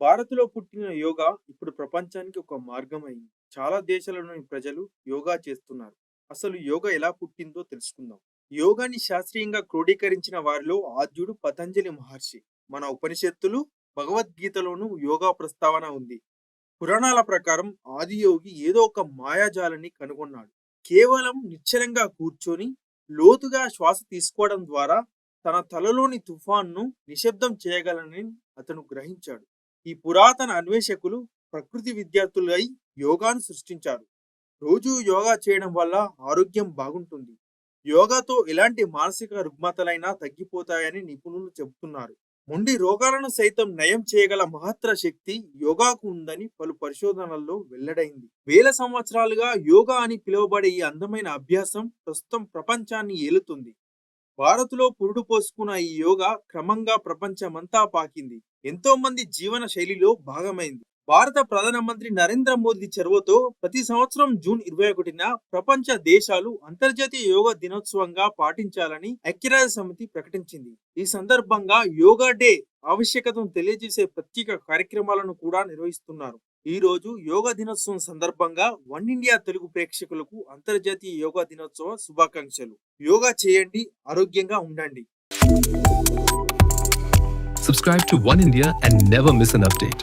భారత్‌లో పుట్టిన యోగా ఇప్పుడు ప్రపంచానికి ఒక మార్గమైంది. చాలా దేశాలలోని ప్రజలు యోగా చేస్తున్నారు. అసలు యోగా ఎలా పుట్టిందో తెలుసుకుందాం. యోగాని శాస్త్రీయంగా క్రోడీకరించిన వారిలో ఆద్యుడు పతంజలి మహర్షి. మన ఉపనిషత్తులు, భగవద్గీతలోనూ యోగా ప్రస్తావన ఉంది. పురాణాల ప్రకారం ఆదియోగి ఏదో ఒక మాయాజాలాన్ని కనుగొన్నాడు. కేవలం నిశ్చలంగా కూర్చొని లోతుగా శ్వాస తీసుకోవడం ద్వారా తన తలలోని తుఫాన్ను నిశ్శబ్దం చేయగలనని అతను గ్రహించాడు. ఈ పురాతన అన్వేషకులు ప్రకృతి విద్యార్థులై యోగాను సృష్టించారు. రోజూ యోగా చేయడం వల్ల ఆరోగ్యం బాగుంటుంది. యోగాతో ఎలాంటి మానసిక రుగ్మతలైనా తగ్గిపోతాయని నిపుణులు చెబుతున్నారు. మొండి రోగాలను సైతం నయం చేయగల మహత్తర శక్తి యోగాకు ఉందని పలు పరిశోధనల్లో వెల్లడైంది. వేల సంవత్సరాలుగా యోగా అని పిలువబడే ఈ అందమైన అభ్యాసం ప్రస్తుతం ప్రపంచాన్ని ఏలుతుంది. భారత్‌లో పురుడు పోసుకున్న ఈ యోగా క్రమంగా ప్రపంచమంతా పాకింది. ఎంతో మంది జీవన శైలిలో భాగమైంది. భారత ప్రధానమంత్రి నరేంద్ర మోదీ చొరవతో ప్రతి సంవత్సరం జూన్ 21న ప్రపంచ దేశాలు అంతర్జాతీయ యోగా దినోత్సవంగా పాటించాలని ఐక్యరాజ్య సమితి ప్రకటించింది. ఈ సందర్భంగా యోగా డే ఆవశ్యకతను తెలియజేసే ప్రత్యేక కార్యక్రమాలను కూడా నిర్వహిస్తున్నారు. ఈ రోజు యోగా దినోత్సవం సందర్భంగా వన్ ఇండియా తెలుగు ప్రేక్షకులకు అంతర్జాతీయ యోగా దినోత్సవ శుభాకాంక్షలు. యోగా చేయండి, ఆరోగ్యంగా ఉండండి. Subscribe to One India and never miss an update.